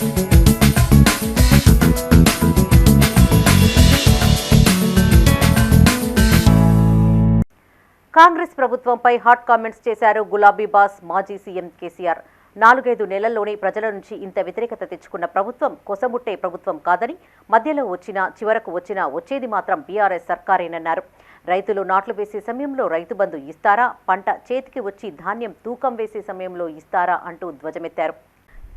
కాంగ్రెస్ ప్రభుత్వంపై hot comments చేశారు గులాబీ బాస్ మాజీ సీఎం కేసీఆర్. నాలుగైదు నెలల్లోనే ప్రజల నుంచి ఇంత వ్యతిరేకత తెచ్చుకున్న ప్రభుత్వం కొసముట్టే ప్రభుత్వం కాదని మధ్యలో వచ్చినా చివరకు వచ్చినా వచ్చేది మాత్రం బీఆర్ఎస్ సర్కారేనన్నారు. రైతులు నాట్లు వేసే సమయంలో రైతు బంధు ఇస్తారా? పంట చేతికి వచ్చి ధాన్యం తూకం వేసే సమయంలో ఇస్తారా? అంటూ ధ్వజమెత్తారు.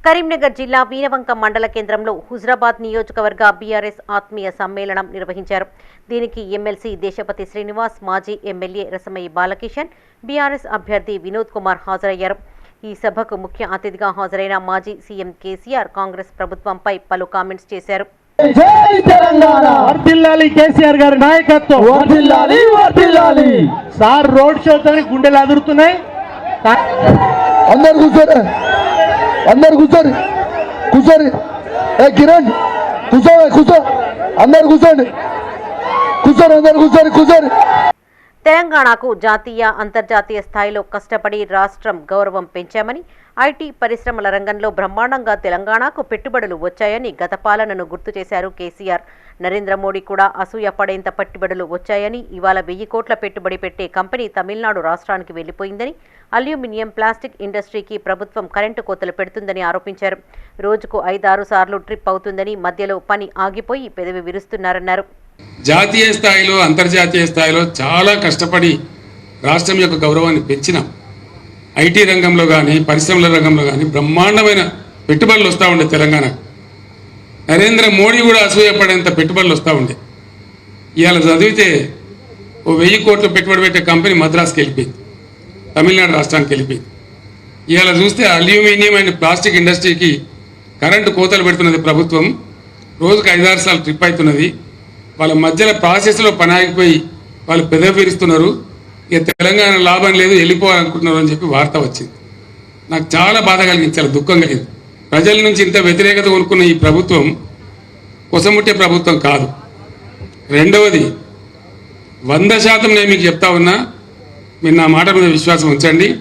కరీంనగర్ జిల్లా వీరవంక మండల కేంద్రంలో హుజరాబాద్ నియోజకవర్గ బీఆర్ఎస్ ఆత్మీయ సమ్మేళనం నిర్వహించారు. దీనికి ఎమ్మెల్సీ దేశపతి శ్రీనివాస్ మాజీ ఎమ్మెల్యే రసమయ్య బాలకిషన్ బీఆర్ఎస్ అభ్యర్థి వినోద్ కుమార్ హాజరయ్యారు. ఈ సభకు ముఖ్య అతిథిగా హాజరైన మాజీ సీఎం కేసీఆర్ కాంగ్రెస్ ప్రభుత్వంపై పలు కామెంట్స్ చేశారు. జై తెలంగాణ! వర్దిల్లాలి కేసీఆర్ గారి నాయకత్వం. వర్ధిల్లాలి వర్ధిల్లాలి! సార్ రోడ్ షోతో గుండెలు అదురుతున్నాయి. అందరు కూర్చోరు! అందరు కూర్చోరు కూర్చోరు ఏ కిరణ్ కూర్చో కూర్చో. అందరు కూర్చోండి. కూర్చోరు అందరు కూర్చోరు కూర్చోరు తెలంగాణకు జాతీయ అంతర్జాతీయ స్థాయిలో కష్టపడి రాష్ట్రం గౌరవం పెంచామని ఐటీ పరిశ్రమల రంగంలో బ్రహ్మాండంగా తెలంగాణకు పెట్టుబడులు వచ్చాయని గత పాలనను గుర్తు చేశారు కేసీఆర్. నరేంద్ర మోడీ కూడా అసూయ పడేంత పెట్టుబడులు వచ్చాయని ఇవాళ వెయ్యి కోట్ల పెట్టుబడి పెట్టే కంపెనీ తమిళనాడు రాష్ట్రానికి వెళ్ళిపోయిందని అల్యూమినియం ప్లాస్టిక్ ఇండస్ట్రీకి ప్రభుత్వం కరెంటు కోతలు పెడుతుందని ఆరోపించారు. రోజుకు ఐదారు సార్లు ట్రిప్ అవుతుందని మధ్యలో పని ఆగిపోయి పెదవి విరుస్తున్నారన్నారు. జాతీయ స్థాయిలో అంతర్జాతీయ స్థాయిలో చాలా కష్టపడి రాష్ట్రం యొక్క గౌరవాన్ని పెంచినాం. ఐటీ రంగంలో కానీ పరిశ్రమల రంగంలో కానీ బ్రహ్మాండమైన పెట్టుబడులు వస్తూ ఉండే తెలంగాణ. నరేంద్ర మోడీ కూడా అసూయపడేంత పెట్టుబడులు వస్తూ ఉండే. ఇవాళ చదివితే ఓ వెయ్యి కోట్లు పెట్టుబడి పెట్టే కంపెనీ మద్రాసుకి వెళ్ళిపోయింది. తమిళనాడు రాష్ట్రానికి వెళ్ళిపోయింది. ఇవాళ చూస్తే అల్యూమినియం అండ్ ప్లాస్టిక్ ఇండస్ట్రీకి కరెంటు కోతలు పెడుతున్నది ప్రభుత్వం. రోజుకు ఐదారు సార్లు ట్రిప్ అవుతున్నది. వాళ్ళ మధ్యలో ప్రాసెస్లో పని ఆగిపోయి వాళ్ళు పెదవి ఇక తెలంగాణ లాభం లేదు వెళ్ళిపోవాలనుకుంటున్నారు అని చెప్పి వార్త వచ్చింది. నాకు చాలా బాధ కలిగింది చాలా దుఃఖం కలిగింది. ప్రజల నుంచి ఇంత వ్యతిరేకత కొనుక్కున్న ఈ ప్రభుత్వం కొసముట్టే ప్రభుత్వం కాదు. రెండవది వంద శాతం నేను మీకు చెప్తా ఉన్నా మీరు నా మాట మీద విశ్వాసం ఉంచండి.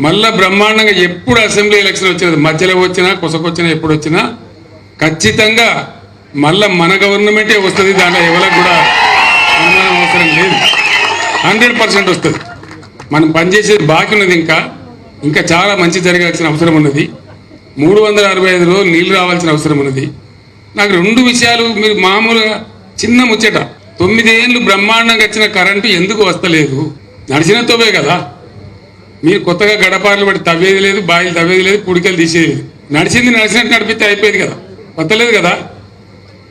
మళ్ళా బ్రహ్మాండంగా ఎప్పుడు అసెంబ్లీ ఎలక్షన్ వచ్చినది మధ్యలో వచ్చినా కొసకొచ్చినా ఎప్పుడు వచ్చినా ఖచ్చితంగా మళ్ళీ మన గవర్నమెంటే వస్తుంది దాంట్లో ఎవరికి కూడా అనుమానం అవసరం లేదు. హండ్రెడ్ పర్సెంట్ వస్తుంది. మనం పనిచేసేది బాకీ ఉన్నది ఇంకా. ఇంకా చాలా మంచి జరగాల్సిన అవసరం ఉన్నది. మూడు వందల అరవై ఐదు రోజులు నీళ్ళు రావాల్సిన అవసరం ఉన్నది. నాకు రెండు విషయాలు మీరు మామూలుగా చిన్న ముచ్చట. తొమ్మిదేళ్ళు బ్రహ్మాండంగా వచ్చిన కరెంటు ఎందుకు వస్తలేదు? నడిచిన తోవే కదా. మీరు కొత్తగా గడపార్లు పడి తవ్వేది లేదు బాయిలు తవ్వేది లేదు పుడికలు తీసేది లేదు. నడిచింది నడిచినట్టు నడిపితే అయిపోయేది కదా. వస్తలేదు కదా.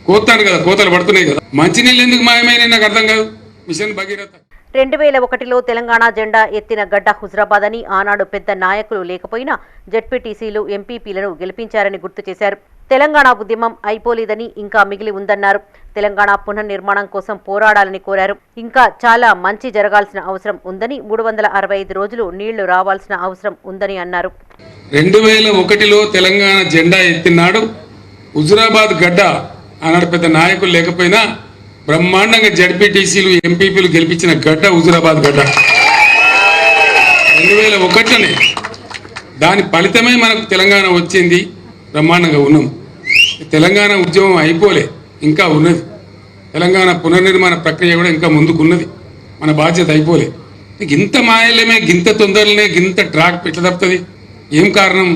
కోతాను కదా కోతలు పడుతున్నాయి కదా. మంచినీళ్ళు ఎందుకు మాయమైన నాకు అర్థం కాదు. మిషన్ భగీరథ. రెండు వేల ఒకటిలో తెలంగాణ జెండా ఎత్తిన గడ్డ హుజరాబాద్ అని ఆనాడు పెద్ద నాయకులు లేకపోయినా జెడ్పీటీసీలు ఎంపీపీలను గెలిపించారని గుర్తు చేశారు. తెలంగాణ ఉద్యమం అయిపోలేదని ఇంకా మిగిలి ఉందన్నారు. తెలంగాణ పునర్నిర్మాణం కోసం పోరాడాలని కోరారు. ఇంకా చాలా మంచి జరగాల్సిన అవసరం ఉందని మూడు వందల అరవై ఐదు రోజులు నీళ్ళు రావాల్సిన అవసరం ఉందని అన్నారు. రెండు వేల ఒకటిలో తెలంగాణ జెండా ఎత్తినాడు హుజురాబాద్ గడ్డ. ఆనాడు పెద్ద నాయకులు లేకపోయినా బ్రహ్మాండంగా జడ్పీటీసీలు ఎంపీపీలు గెలిపించిన గడ్డ హుజురాబాద్ గడ్డ రెండు వేల ఒకటిలోనే దాని ఫలితమే మనకు తెలంగాణ వచ్చింది. బ్రహ్మాండంగా ఉన్నాం. తెలంగాణ ఉద్యమం అయిపోలే ఇంకా ఉన్నది. తెలంగాణ పునర్నిర్మాణ ప్రక్రియ కూడా ఇంకా ముందుకున్నది. మన బాధ్యత అయిపోలే. ఇంత మాయలేమే గింత తొందరలే గింత ట్రాక్ పెట్టదప్పుతుంది తప్పుతుంది? ఏం కారణం?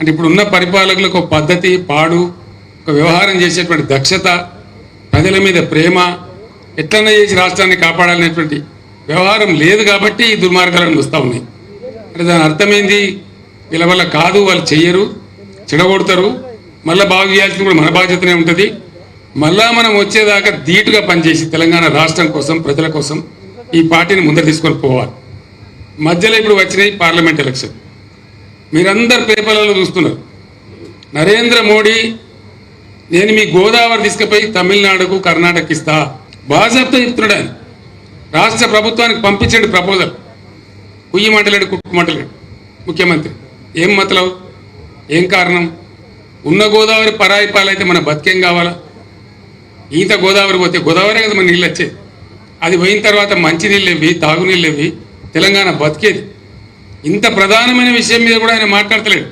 అంటే ఇప్పుడు ఉన్న పరిపాలకులకు ఒక పద్ధతి పాడు ఒక వ్యవహారం చేసేటువంటి దక్షత ప్రజల మీద ప్రేమ ఎట్లన్నా చేసి రాష్ట్రాన్ని కాపాడాలనేటువంటి వ్యవహారం లేదు కాబట్టి ఈ దుర్మార్గాలను వస్తూ ఉన్నాయి. అంటే దాని అర్థమైంది? వీళ్ళ వల్ల కాదు వాళ్ళు చెయ్యరు చెడగొడతారు. మళ్ళీ బాగు చేయాల్సింది కూడా మన బాధ్యతనే ఉంటుంది. మళ్ళా మనం వచ్చేదాకా ధీటుగా పనిచేసి తెలంగాణ రాష్ట్రం కోసం ప్రజల కోసం ఈ పార్టీని ముందర తీసుకొని పోవాలి. మధ్యలో ఇప్పుడు వచ్చినాయి పార్లమెంట్ ఎలక్షన్. మీరందరు పేపర్లలో చూస్తున్నారు. నరేంద్ర మోడీ నేను మీ గోదావరి తీసుకుపోయి తమిళనాడుకు కర్ణాటక ఇస్తా బాజాబ్తో చెప్తున్నాడు ఆయన. రాష్ట్ర ప్రభుత్వానికి పంపించండి ప్రపోజల్. కుయ్యి మంటలేడు కుక్కు మంటలేడు. ముఖ్యమంత్రి ఏం మతలవు? ఏం కారణం? ఉన్న గోదావరి పరాయి పాలైతే మన బతికేం కావాలా? ఈత గోదావరి పోతే గోదావరి కదా మన నీళ్ళు వచ్చేది. అది పోయిన తర్వాత మంచి నీళ్ళు ఇవి తాగునీళ్ళు ఇవి తెలంగాణ బతికేది. ఇంత ప్రధానమైన విషయం మీద కూడా ఆయన మాట్లాడతలేడు.